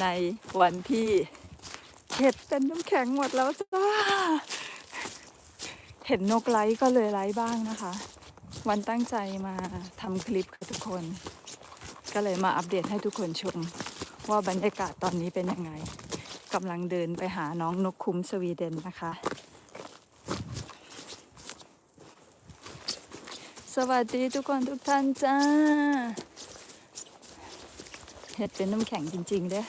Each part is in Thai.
ในวันที่เห็ดเป็นน้ำแข็งหมดแล้วจ้า เห็นนกไลฟ์ก็เลยไลฟ์บ้างนะคะ วันตั้งใจมาทำคลิปค่ะทุกคน ก็เลยมาอัปเดตให้ทุกคนชม ว่าบรรยากาศตอนนี้เป็นยังไงกำลังเดินไปหาน้องนกคุ้มสวีเดนนะคะ สวัสดีทุกคนทุกท่านจ้า เห็ดเป็นน้ำแข็งจริงๆเด้อ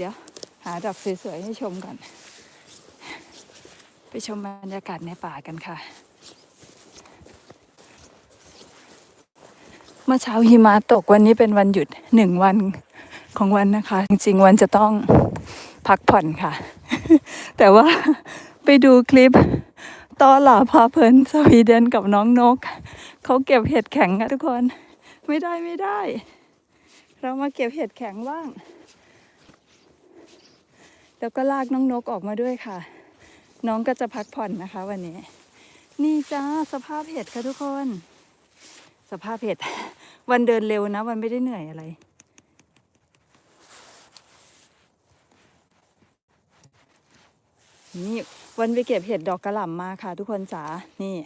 เดี๋ยว หาดอกสวยๆให้ชมก่อน ไปชมบรรยากาศในป่ากันค่ะ เมื่อเช้าหิมะตกวันนี้เป็นวันหยุดหนึ่งวันของวันนะคะ จริงๆวันจะต้องพักผ่อนค่ะ แต่ว่าไปดูคลิปตอหล่าพาเพลินสวีเดนกับน้องนก เขาเก็บเห็ดแข็งอะทุกคน ไม่ได้ไม่ได้ เรามาเก็บเห็ดแข็งบ้าง แล้วก็ลากน้องนกออกมาด้วยค่ะ น้องก็จะพักผ่อนนะคะวันนี้ นี่จ้าสภาพเห็ดค่ะทุกคน สภาพเห็ด วันเดินเร็วนะ วันไม่ได้เหนื่อยอะไร นี่วันไปเก็บเห็ดดอกกระหล่ำมาค่ะ ทุกคนจ๋า นี่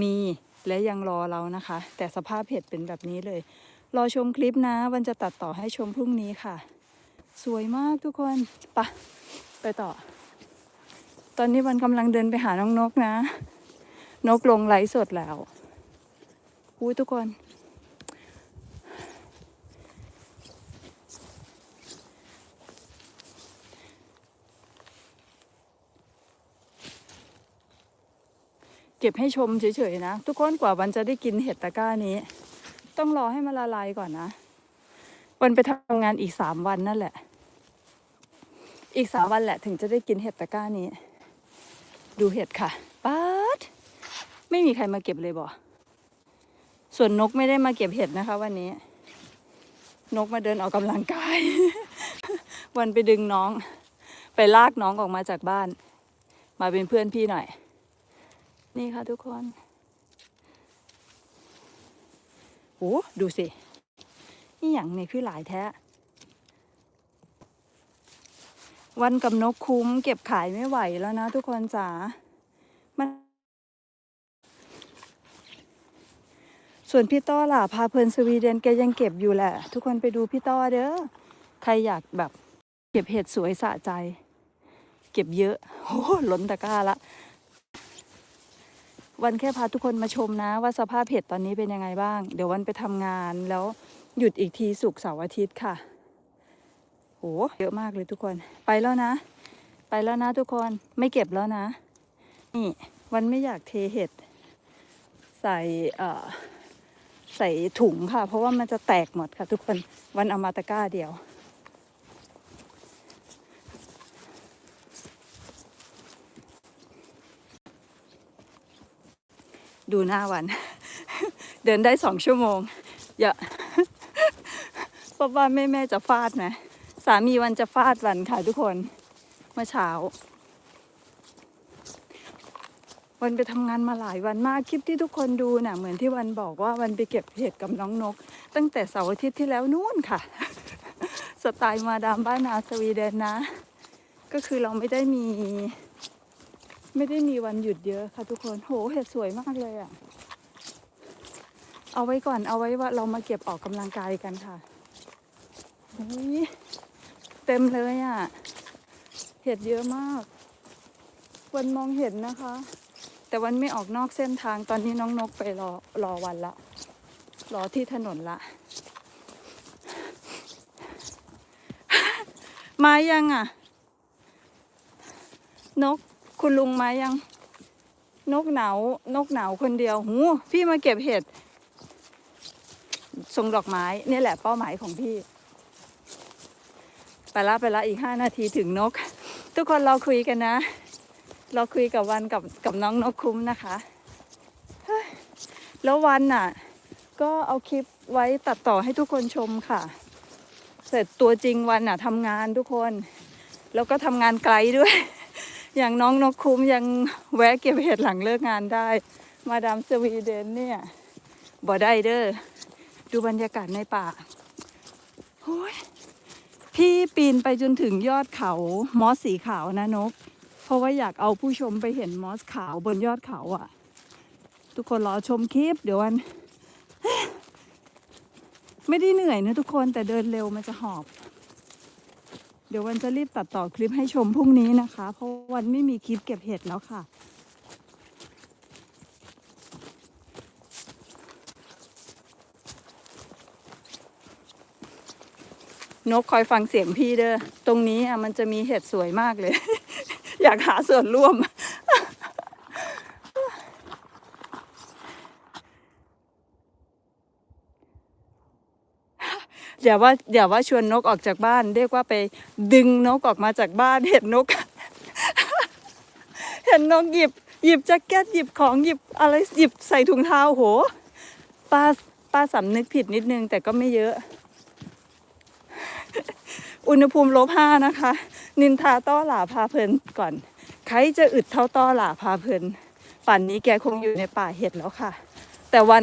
มีและยังรอเรานะคะ แต่สภาพเห็ดเป็นแบบนี้เลย รอชมคลิปนะ วันจะตัดต่อให้ชมพรุ่งนี้ค่ะ สวยมากทุกคนปะไปต่อ ตอนนี้วันกำลังเดินไปหาน้องนกนะ นกลงไลฟ์สดแล้วอุ้ยทุกคน เก็บให้ชมเฉยๆนะ ทุกคนกว่าวันจะได้กินเห็ดตะก้านี้ ต้องรอให้มันละลายก่อนนะวันไปทำงานอีกสามวันนั่นแหละ อีกสามวันแหละถึงจะได้กินเห็ดตะกร้านี้ ดูเห็ดค่ะป๊าดไม่มีใครมาเก็บเลยบ่ส่วนนกไม่ได้มาเก็บเห็ดนะคะ วันนี้ นกมาเดินออกกำลังกาย วันไปดึงน้อง ไปลากน้องออกมาจากบ้าน มาเป็นเพื่อนพี่หน่อย นี่ค่ะทุกคนโอ้ดูสินี่อย่างนี่คือหลายแท้ วันกับนกคุ้ม เก็บขายไม่ไหวแล้วนะทุกคนจ๋า มัน ส่วนพี่ต้อล่ะ พาเพลินสวีเดนแกยังเก็บอยู่แหละ ทุกคนไปดูพี่ต้อเด้อ ใครอยากแบบ เก็บเห็ดสวยสะใจ เก็บเยอะโอ้โหล้นตะกร้าละ วันแค่พาทุกคนมาชมนะ ว่าสภาพเห็ดตอนนี้เป็นยังไงบ้าง เดี๋ยววันไปทำงานแล้วหยุดอีกทีศุกร์เสาร์อาทิตย์ค่ะ เยอะมากเลยทุกคน ไปแล้วนะ ไปแล้วนะทุกคน ไม่เก็บแล้วนะ นี่ วันไม่อยากเทเห็ด ใส่เอ่อใส่ถุงค่ะ เพราะว่ามันจะแตกหมดค่ะ ทุกคน วันเอามาตะก้าเดียว ดูหน้าวัน เดินได้สองชั่วโมง อย่าเพราะว่าแม่แม่ๆจะฟาดนะ สามีวันจะฟาดวันค่ะทุกคนเมื่อเช้า วันไปทำงานมาหลายวันมากคลิปที่ทุกคนดูน่ะ เหมือนที่วันบอกว่าวันไปเก็บเห็ดกับน้องนก ตั้งแต่เสาร์อาทิตย์ที่แล้วนู่นค่ะ สไตล์มาดามบ้านนาสวีเดนนะ ก็คือเราไม่ได้มี ไม่ได้มีวันหยุดเยอะค่ะทุกคนโหเห็ดสวยมากเลยอะ่ะเอาไว้ก่อนเอาไว้ว่าเรามาเก็บออกกำลังกายกันค่ะอุ๊ย เต็มเลยอะ่ะ เห็ดเยอะมากวันมองเห็นนะคะ แต่วันไม่ออกนอกเส้นทางตอนนี้น้องนกไปรอรอวันละ รอที่ถนนละ มายังอะ นกคุณลุงมายัง นกหนาว นกหนาวคนเดียวหูพี่มาเก็บเห็ดส่งดอกไม้นี่แหละเป้าหมายของพี่ ไปละไปละอีกห้านาทีถึงนก ทุกคนเราคุยกันนะ เราคุยกับวันกับกับน้องนกคุ้มนะคะแล้ววันน่ะ ก็เอาคลิปไว้ตัดต่อให้ทุกคนชมค่ะ เสร็จตัวจริงวันน่ะทำงานทุกคน แล้วก็ทำงานไกลด้วย อย่างน้องนกคุ้มยังแวะเก็บเห็ดหลังเลิกงานได้ มาดามสวีเดนเนี่ยบ่ได้เด้อดูบรรยากาศในป่าโอ้ย พี่ปีนไปจนถึงยอดเขามอสสีขาวนะนก เพราะว่าอยากเอาผู้ชมไปเห็นมอสขาวบนยอดเขาอะ่ะ ทุกคนรอชมคลิปเดี๋ยววัน ไม่ได้เหนื่อยนะทุกคนแต่เดินเร็วมันจะหอบ เดี๋ยววันจะรีบตัดต่อคลิปให้ชมพรุ่งนี้นะคะ เพราะวันไม่มีคลิปเก็บเห็ดแล้วค่ะ นกคอยฟังเสียงพี่เด้อ ตรงนี้อะมันจะมีเห็ดสวยมากเลย อยากหาส่วนร่วม อย่าว่าอย่าว่าชวนนกออกจากบ้าน เรียกว่าไปดึงนกออกมาจากบ้าน เห็นนก เห็นนกหยิบ หยิบแจ็คเก็ตหยิบของหยิบอะไรหยิบใส่ถุงเท้าโหป้าป้าสำนึกผิดนิดนึง แต่ก็ไม่เยอะ อุณหภูมิลบห้านะคะ นินทาต้อหลาพาเพลินก่อน ใครจะอึดเท่าต้อหลาพาเพลินป่านนี้แกคงอยู่ในป่าเห็ดแล้วค่ะ แต่วัน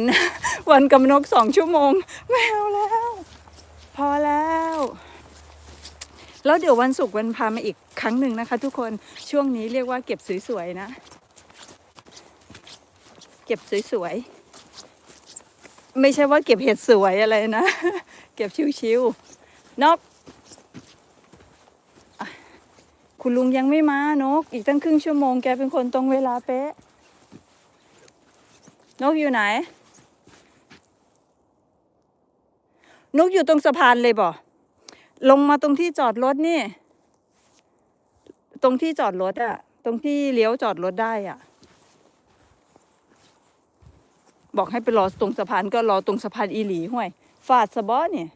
วันกำนกสองชั่วโมงไม่เอาแล้ว พอแล้ว แล้วเดี๋ยววันศุกร์วันพามาอีกครั้งหนึ่งนะคะ ทุกคนช่วงนี้เรียกว่าเก็บสวยๆนะ เก็บสวยๆไม่ใช่ว่าเก็บเห็ดสวยอะไรนะ เก็บชิวๆนอะ คุณลุงยังไม่มานก อีกตั้งครึ่งชั่วโมงแกเป็นคนตรงเวลาเป๊ะ นกอยู่ไหน นกอยู่ตรงสะพานเลยบ่ลงมาตรงที่จอดรถนี่ ตรงที่จอดรถอะตรงที่เลี้ยวจอดรถได้อะบอกให้ไปรอตรงสะพานก็รอตรงสะพานอีหลีห่วยฟาดสะบอเนี่ย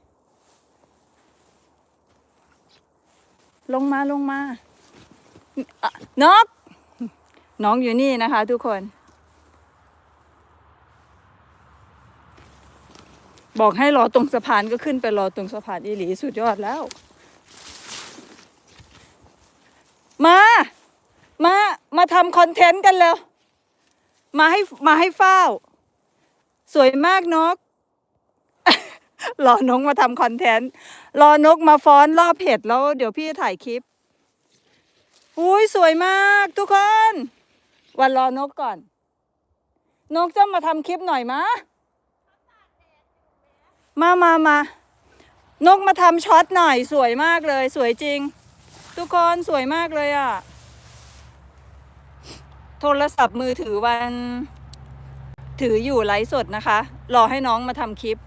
ลงมาลงมา นก น้องอยู่นี่นะคะทุกคน บอกให้รอตรงสะพานก็ขึ้นไปรอตรงสะพานอีหลีสุดยอดแล้ว มา มา มาทำคอนเทนต์กันเร็วมาให้มาให้เฝ้า สวยมากนกรอนกมาทำคอนเทนต์ รอนกมาฟ้อนรอบเพจแล้วเดี๋ยวพี่ถ่ายคลิป อุ้ยสวยมากทุกคน วันรอนกก่อน นกจะมาทำคลิปหน่อยมะมามามา นกมาทำช็อตหน่อยสวยมากเลย สวยจริง ทุกคนสวยมากเลยอะ่ะ โทรศัพท์มือถือวัน ถืออยู่ไลฟ์สดนะคะ รอให้น้องมาทำคลิป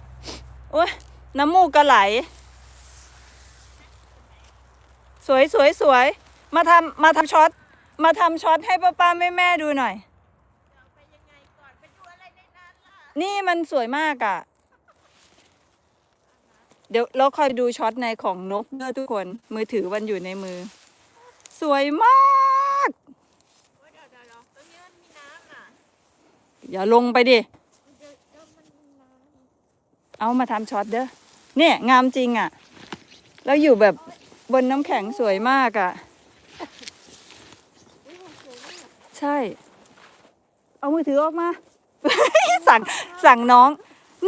โอ้ยน้ำมูกก็ไหล สวยสวยสวย มาทำมาทำช็อตมาทำช็อตให้ป้าป้าแม่แม่ดูหน่อย นี่มันสวยมากอะ่ะ เดี๋ยวเราคอยดูช็อตในของนกเด้อทุกคน มือถือวันอยู่ในมือ สวยมากเดี๋ยวเดี๋ยวเดี๋ยวตรงนี้มันมีน้ำอะอย่าลงไปดิเดี๋ยวเดี๋ยวมันมีน้ำเอามาทำช็อตเด้อ เนี่ย งามจริงอะ่ะ แล้วอยู่แบบบนน้ำแข็งสวยมากอะ่ะ อุ้ยมันสวยมาก ใช่ เอามือถือออกมา สั่งสั่งน้อง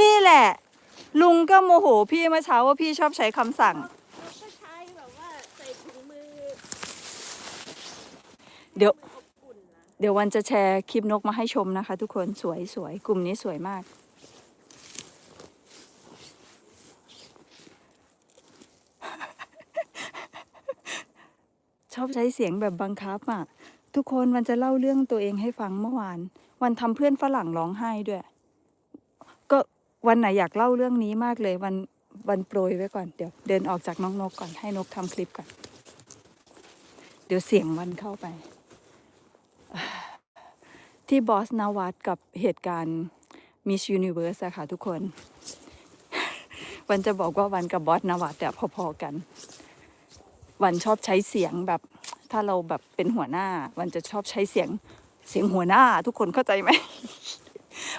นี่แหละ ลุงก็โมโหพี่เมื่อเช้าว่าพี่ชอบใช้คำสั่ง เราก็ใช้แบบว่าใส่ถุงมือเดี๋ยว อบอุ่นนะเดี๋ยววันจะแชร์คลิปนกมาให้ชมนะคะ ทุกคนสวยสวยกลุ่มนี้สวยมาก ชอบใช้เสียงแบบบังคับอะ ทุกคนวันจะเล่าเรื่องตัวเองให้ฟังเมื่อวาน วันทำเพื่อนฝรั่งร้องไห้ด้วย ก็วันไหนอยากเล่าเรื่องนี้มากเลย วันวันโปรยไว้ก่อนเดี๋ยวเดินออกจากน้องนกก่อนให้นกทำคลิปก่อน เดี๋ยวเสียงวันเข้าไป ที่บอสนาวัดกับเหตุการณ์ Miss Universe อะค่ะทุกคน วันจะบอกว่าวันกับบอสนาวัดแต่พอๆกัน วันชอบใช้เสียงแบบ ถ้าเราแบบเป็นหัวหน้าวันจะชอบใช้เสียงเสียงหัวหน้า ทุกคนเข้าใจไหม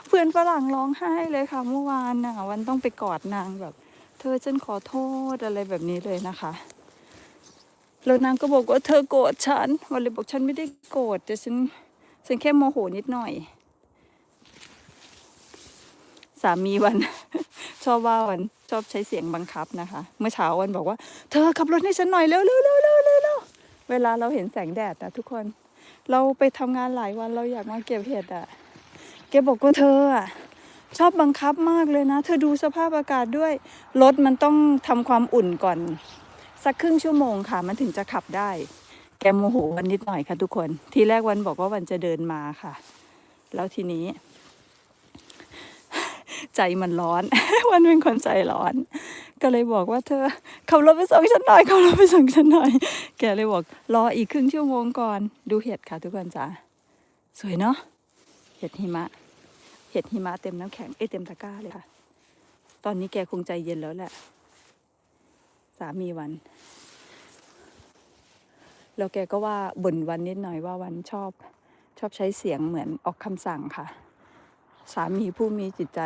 เพื่อนฝรั่งร้องไห้เลยค่ะ เมื่อวานน่ะ วันต้องไปกอดนางแบบ เธอฉันขอโทษอะไรแบบนี้เลยนะคะแล้วนางก็บอกว่าเธอโกรธฉันวันเลยบอกฉันไม่ได้โกรธแต่ฉันฉันแค่โมโหนิดหน่อย สามีวัน ชอบว่าวันชอบใช้เสียงบังคับนะคะ เมื่อเช้าวันบอกว่า เธอขับรถให้ฉันหน่อยเร็วเร็วเร็วเร็ว เวลาเราเห็นแสงแดดนะทุกคน เราไปทำงานหลายวันเราอยากมาเก็บเห็ดอะแกบอกว่าเธออะชอบบังคับมากเลยนะ เธอดูสภาพอากาศด้วย รถมันต้องทำความอุ่นก่อน สักครึ่งชั่วโมงค่ะ มันถึงจะขับได้ แกโมโหวันนิดหน่อยค่ะทุกคน ทีแรกวันบอกว่าวันจะเดินมาค่ะ แล้วทีนี้ ใจมันร้อน วันเป็นคนใจร้อน ก็เลยบอกว่าเธอขับรถไปส่งฉันหน่อยขับรถไปส่งฉันหน่อย แกเลยบอกรออีกครึ่งชั่วโมงก่อน ดูเห็ดค่ะทุกคนจ้าสวยเนาะเห็ดหิมะ เห็ดหิมะเต็มน้ำแข็งเอ้เต็มตะกร้าเลยค่ะ ตอนนี้แกคงใจเย็นแล้วแหละ สามีวันแล้วแกก็ว่าบ่นวันนิดหน่อยว่าวันชอบ ชอบใช้เสียงเหมือนออกคำสั่งค่ะ สามีผู้มีจิตใจ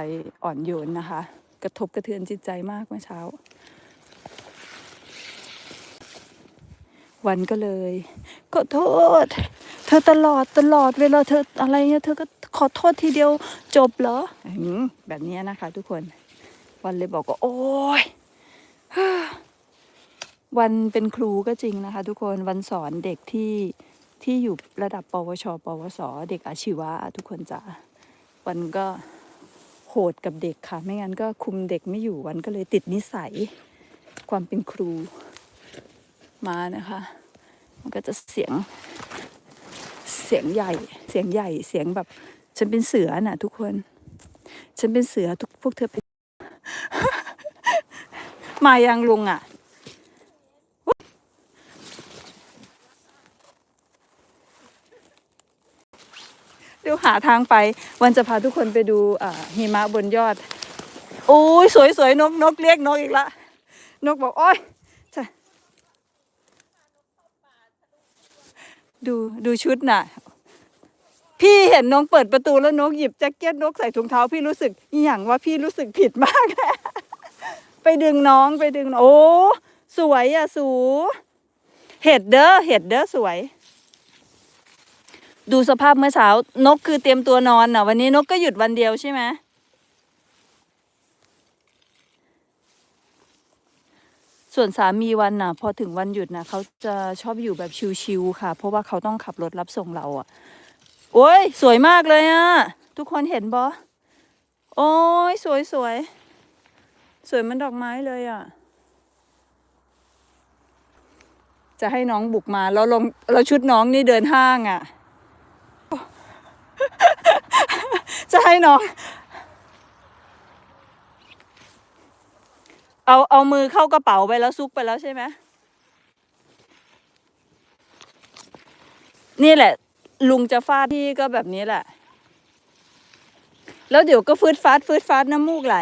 อ่อนโยนนะคะ กระทบกระเทือนจิตใจมากเมื่อเช้า วันก็เลยขอโทษ เธอตลอดตลอดเวลาเธออะไรเนี่ยเธอก็ขอโทษทีเดียวจบเหรอแบบนี้นะคะ ทุกคน วันเลยบอกว่าโอ๊ยวันเป็นครูก็จริงนะคะ ทุกคนวันสอนเด็กที่ที่อยู่ระดับปวช ปวส เด็กอาชีวะทุกคนจ้า วันก็โหดกับเด็กค่ะ ไม่งั้นก็คุมเด็กไม่อยู่วันก็เลยติดนิสัย ความเป็นครูมานะคะ มันก็จะเสียงเสียงใหญ่ เสียงใหญ่เสียงแบบ ฉันเป็นเสือน่ะ ทุกคน ฉันเป็นเสือทุกพวกเธอเป็นมายังลุงอะ ดูหาทางไป วันจะพาทุกคนไปดูหิมะบนยอดโอ้ยสวยสวยนกนกเรียกนกอีกละ นกบอกโอ้ยดูดูชุดน่ะ พี่เห็นน้องเปิดประตูแล้วนกหยิบแจ็คเก็ตนกใส่ถุงเท้าพี่รู้สึกอย่างว่าพี่รู้สึกผิดมากเลยไปดึงน้องไปดึงน้องโอ้สวยอะสู เห็ดเด้อเห็ดเด้อสวย ดูสภาพเมื่อเช้านกคือเตรียมตัวนอนน่ะ วันนี้นกก็หยุดวันเดียวใช่ไหมส่วนสามีวันน่ะ พอถึงวันหยุดนะเขาจะชอบอยู่แบบชิวๆค่ะ เพราะว่าเขาต้องขับรถรับส่งเราอะ โอ้ย สวยมากเลยอะ ทุกคนเห็นบอโอ้ย สวยสวยสวยเหมันดอกไม้เลยอะ จะให้น้องบุกมาแล้วลงแล้วชุดน้องนี่เดินห้างอะ จะ ให้น้อง เอาเอามือเข้ากระเป๋าไปแล้วซุกไปแล้วใช่ไหมนี่แหละ ลุงจะฟาดพี่ก็แบบนี้แหละ แล้วเดี๋ยวก็ฟืดฟาดฟืดฟาดน้ำมูกไหล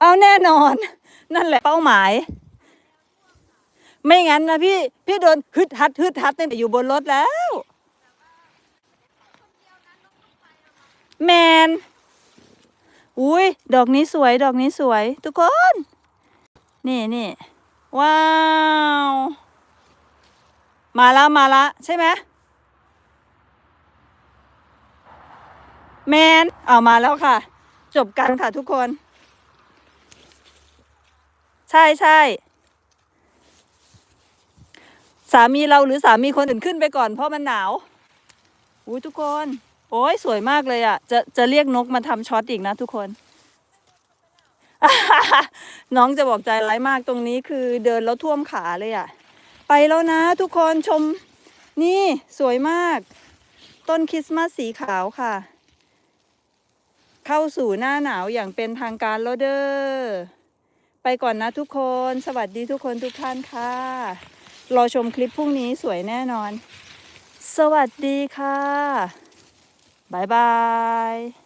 เอาแน่นอน นั่นแหละเป้าหมาย ไม่งั้นนะพี่ พี่โดนฮึดฮัดฮึดฮัดตั้งแต่อยู่บนรถแล้ว แมนอุ้ยดอกนี้สวย ดอกนี้สวย ทุกคน นี่นี่ว้าว มาละมาละใช่ไหมแมนเอามาแล้วค่ะ จบกันค่ะทุกคน ใช่ใช่สามีเราหรือสามีคนอื่นขึ้นไปก่อนเพราะมันหนาวอุ้ยทุกคน โอ้ยสวยมากเลยอะ่ะ จะจะเรียกนกมาทำช็อตอีกนะทุกคน น้องจะบอกใจร้ายมากตรงนี้คือเดินแล้วท่วมขาเลยอะ่ะ ไปแล้วนะทุกคนชม นี่สวยมาก ต้นคริสต์มาสสีขาวค่ะ เข้าสู่หน้าหนาวอย่างเป็นทางการแล้วเด้อไปก่อนนะทุกคน สวัสดีทุกคนทุกท่านค่ะ รอชมคลิปพรุ่งนี้สวยแน่นอน สวัสดีค่ะ บ๊ายบาย